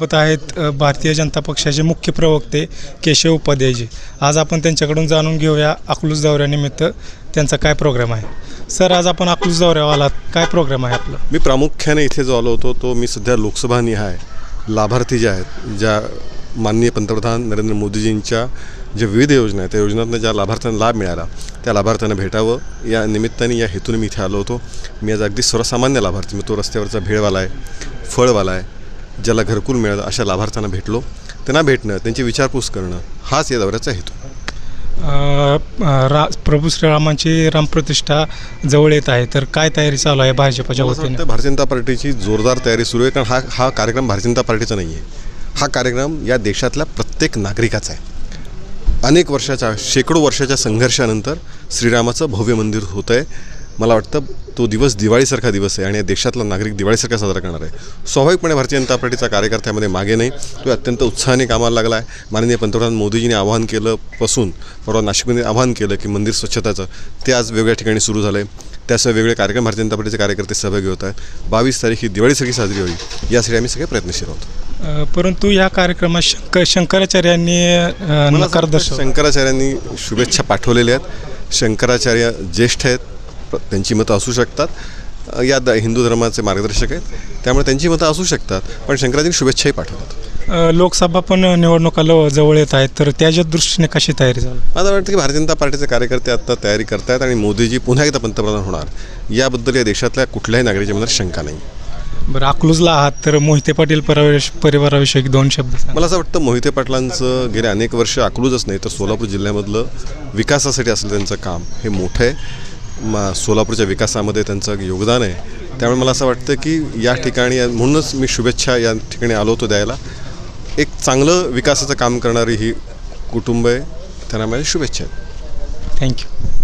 सोबत आहेत भारतीय जनता पक्षाचे मुख्य प्रवक्ते केशव उपाध्यायजी. आज आपण त्यांच्याकडून जाणून घेऊया अकलूज दौऱ्यानिमित्त त्यांचा काय प्रोग्राम आहे. सर आज आपण अकलूज दौऱ्यावर आलात. काय प्रोग्राम आहे आपलं? मी प्रामुख्याने इथे जो आलो होतो तो मी सध्या लोकसभा निहाय. लाभार्थी ज्या आहेत ज्या माननीय पंतप्रधान नरेंद्र मोदीजींच्या ज्या विविध योजना आहेत त्या योजनांना ज्या लाभार्थ्यांना लाभ मिळाला त्या लाभार्थ्यांना भेटावं. या निमित्ताने या हेतूने मी इथे आलो होतो. मी आज अगदी सर्वसामान्य लाभार्थी. मी तो रस्त्यावरचा भेळवाला आहे फळवाला आहे. ज्याला घरकुल मिळालं अशा लाभार्थ्यांना भेटलो. त्यांना भेटणं त्यांची विचारपूस करणं हाच या दौऱ्याचा हेतू. रा प्रभू श्रीरामांची रामप्रतिष्ठा जवळ येत आहे तर काय तयारी चालू आहे भाजपच्या वतीने? भारतीय जनता पार्टीची जोरदार तयारी सुरू आहे कारण हा हा कार्यक्रम भारतीय जनता पार्टीचा नाही आहे हा कार्यक्रम या देशातल्या प्रत्येक नागरिकाचा आहे. अनेक वर्षाच्या शेकडो वर्षाच्या संघर्षानंतर श्रीरामाचं भव्य मंदिर होतं आहे मला वाटतं तो दिवस दिवाळीसारखा दिवस आहे आणि या देशातला नागरिक दिवाळीसारखा साजरा करणार आहे. स्वाभाविकपणे भारतीय जनता पार्टीचा कार्यकर्त्यामध्ये मागे नाही. तो अत्यंत उत्साहाने कामाला लागला आहे. माननीय पंतप्रधान मोदीजींनी आवाहन केलं पासून परवा नाशिकमध्ये आवाहन केलं की मंदिर स्वच्छताचं ते आज वेगळ्या ठिकाणी सुरू झालं आहे त्यासह वेगळे कार्यक्रम भारतीय जनता पार्टीचे कार्यकर्ते सहभागी होत आहेत. बावीस तारीख ही दिवाळीसारखी साजरी होईल यासाठी आम्ही सगळे प्रयत्नशील आहोत. परंतु या कार्यक्रमात शंकर शंकराचार्यांनी नकार शंकराचार्यांनी शुभेच्छा पाठवलेल्या आहेत. शंकराचार्य ज्येष्ठ आहेत. त्यांची मतं असू शकतात. या द हिंदू धर्माचे मार्गदर्शक आहेत. त्यामुळे त्यांची मतं असू शकतात पण शंकराचार्य शुभेच्छाही पाठवतात. लोकसभा पण निवडणुका जवळ येत आहेत तर त्याच्या दृष्टीने कशी तयारी झाली मला वाटतं की भारतीय जनता पार्टीचे कार्यकर्ते आता तयारी करतायत आणि मोदीजी पुन्हा एकदा पंतप्रधान होणार. याबद्दल या देशातल्या कुठल्याही नागरिकाच्या मनात शंका नाही. बरं अकलूजला आहात तर मोहिते पाटील परिवार परिवाराविषयी दोन शब्द. मला असं वाटतं मोहिते पाटलांचं गेले अनेक वर्ष अकलूजच नाही तर सोलापूर जिल्ह्यामधलं विकासासाठी असलेलं त्यांचं काम हे मोठं आहे. मा सोलापूरच्या विकासामध्ये त्यांचं योगदान आहे. त्यामुळे मला असं वाटतं की या ठिकाणी म्हणूनच मी शुभेच्छा या ठिकाणी आलो होतो द्यायला. एक चांगलं विकासाचं काम करणारी ही कुटुंब आहे. त्यांना माझ्या शुभेच्छा आहेत. थँक्यू